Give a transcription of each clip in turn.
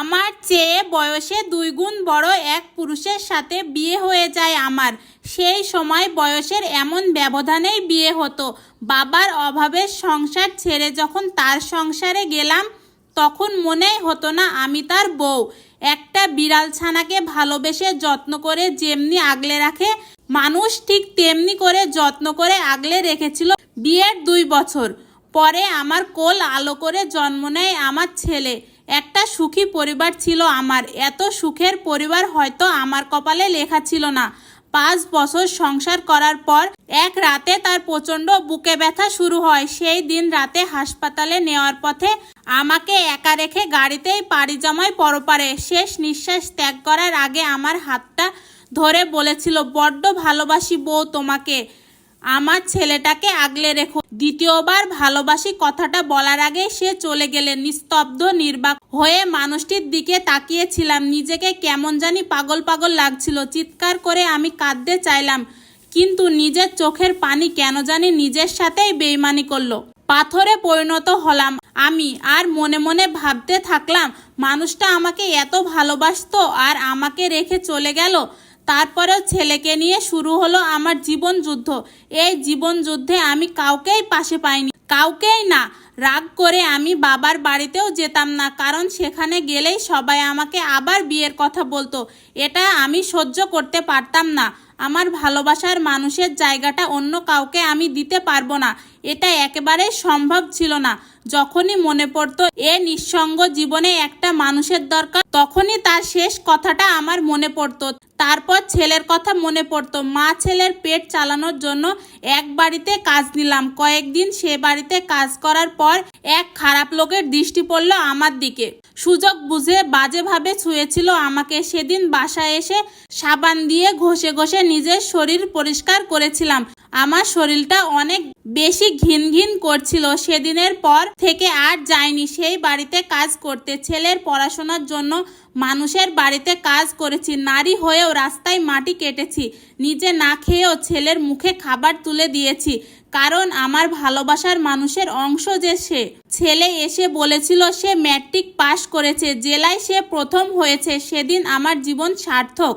আমার চেয়ে বয়সে দুই গুণ বড় এক পুরুষের সাথে বিয়ে হয়ে যায় আমার। সেই সময় বয়সের এমন ব্যবধানেই বিয়ে হতো। বাবার অভাবের সংসার ছেড়ে যখন তার সংসারে গেলাম, তখন মনে হতো না আমি তার বউ। একটা বিড়াল ছানাকে ভালোবেসে যত্ন করে যেমনি আগলে রাখে, মানুষ ঠিক তেমনি করে যত্ন করে আগলে রেখেছিল বিয়ের দুই বছর। পরে আমার কোল আলো করে জন্ম নেয় আমার ছেলে। একটা সুখী পরিবার ছিল আমার। এত সুখের পরিবার হয়তো আমার কপালে লেখা ছিল না। পাঁচ বছর সংসার করার পর এক রাতে তার প্রচণ্ড বুকে ব্যথা শুরু হয়। সেই দিন রাতে হাসপাতালে নেওয়ার পথে আমাকে একা রেখে গাড়িতেই পাড়ি জমায় পরপারে। শেষ নিঃশ্বাস ত্যাগ করার আগে আমার হাতটা ধরে বলেছিল, বড্ড ভালোবাসি বউ তোমাকে। আমার ছেলেটাকে আগলে রেখো। দ্বিতীয়বার ভালোবাসি কথাটা বলার আগে সে চলে গেলে নিস্তব্ধ, নির্বাক হয়ে মানুষটির দিকে তাকিয়েছিলাম। নিজেকে কেমন জানি পাগল পাগল লাগছিল। চিৎকার করে আমি কাঁদতে চাইলাম, কিন্তু নিজের চোখের পানি কেন জানি নিজের সাথেই বেইমানি করল। পাথরে পরিণত হলাম আমি আর মনে মনে ভাবতে থাকলাম, মানুষটা আমাকে এত ভালোবাসতো আর আমাকে রেখে চলে গেল? তারপরেও ছেলেকে নিয়ে শুরু হলো আমার জীবন যুদ্ধ। এই জীবন যুদ্ধে আমি কাউকেই পাশে পাইনি। কাউকেই না, রাগ করে আমি বাবার বাড়িতেও যেতাম না, কারণ সেখানে গেলেই সবাই আমাকে আবার বিয়ের কথা বলতো। এটা আমি সহ্য করতে পারতাম না। আমার ভালোবাসার মানুষের জায়গাটা অন্য কাউকে আমি দিতে পারব না। এটা একেবারেই সম্ভব ছিল না। যখনই মনে পড়তো, এ নিঃসঙ্গ জীবনে একটা মানুষের দরকার তখনই তার শেষ কথাটা আমার মনে পড়তো। তারপর ছেলের কথা মনে পড়তো। মা ছেলের পেট চালানোর জন্য এক বাড়িতে কাজ নিলাম। কয়েকদিন সে বাড়িতে কাজ করার পর এক খারাপ লোকের দৃষ্টি পড়ল আমার দিকে। সুযোগ বুঝে বাজেভাবে ছুঁয়েছিল আমাকে। সেদিন বাসায় এসে সাবান দিয়ে ঘষে ঘষে নিজের শরীর পরিষ্কার করেছিলাম। আমার শরীরটা অনেক বেশি ঘিন ঘিন করছিল। সেদিনের পর থেকে আর যাইনি সেই বাড়িতে কাজ করতে, ছেলের পড়াশোনার জন্য মানুষের বাড়িতে কাজ করেছি। নারী হয়েও রাস্তায় মাটি কেটেছি। নিজে না খেয়েও ছেলের মুখে খাবার তুলে দিয়েছি। কারণ আমার ভালোবাসার মানুষের অংশ যে সে। ছেলে এসে বলেছিল, সে ম্যাট্রিক পাশ করেছে। জেলায় সে প্রথম হয়েছে। সেদিন আমার জীবন সার্থক।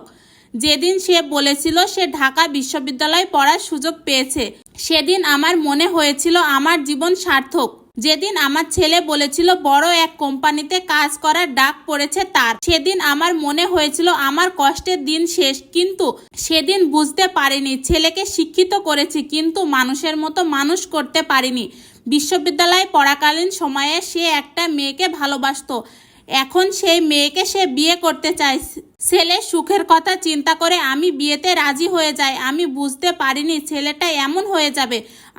যেদিন সে বলেছিল সে ঢাকা বিশ্ববিদ্যালয়ে পড়ার সুযোগ পেয়েছে, সেদিন আমার মনে হয়েছিল আমার জীবন সার্থক। যেদিন আমার ছেলে বলেছিল, বড় এক কোম্পানিতে কাজ করার ডাক পড়েছে তার। সেদিন আমার মনে হয়েছিল, আমার কষ্টের দিন শেষ। কিন্তু সেদিন বুঝতে পারিনি, ছেলেকে শিক্ষিত করেছি, কিন্তু মানুষের মতো মানুষ করতে পারিনি। বিশ্ববিদ্যালয়ে পড়াকালীন সময়ে সে একটা মেয়েকে ভালোবাসতো। এখন সেই মেয়েকে সে বিয়ে করতে চায় ছেলের সুখের কথা চিন্তা করে আমি বিয়েতে রাজি হয়ে যাই, আমি বুঝতে পারিনি ছেলেটা এমন হয়ে যাবে।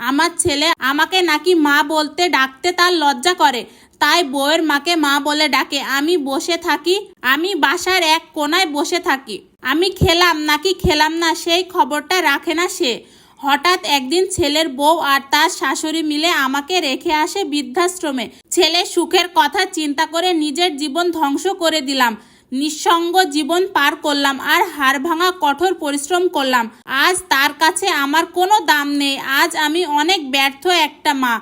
আমার ছেলে আমাকে নাকি মা বলতে ডাকতে তার লজ্জা করে, তাই বউয়ের মাকে মা বলে ডাকে। আমি বসে থাকি, আমি বাসার এক কোনায় বসে থাকি। আমি খেলাম, নাকি খেলাম না সেই খবরটা রাখে না সে। হঠাৎ একদিন ছেলের বউ আর তার শাশুড়ি মিলে আমাকে রেখে আসে বৃদ্ধাশ্রমে। ছেলে সুখের কথা চিন্তা করে নিজের জীবন ধ্বংস করে দিলাম। নিঃসঙ্গ জীবন পার করলাম আর হাড় ভাঙা কঠোর পরিশ্রম করলাম। আজ তার কাছে আমার কোনো দাম নেই। আজ আমি অনেক ব্যর্থ একটা মা।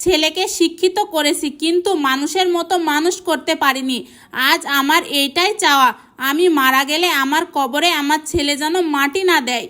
ছেলেকে শিক্ষিত করেছি, কিন্তু মানুষের মতো মানুষ করতে পারিনি। আজ আমার এইটাই চাওয়া। আমি মারা গেলে আমার কবরে আমার ছেলে যেন মাটি না দেয়।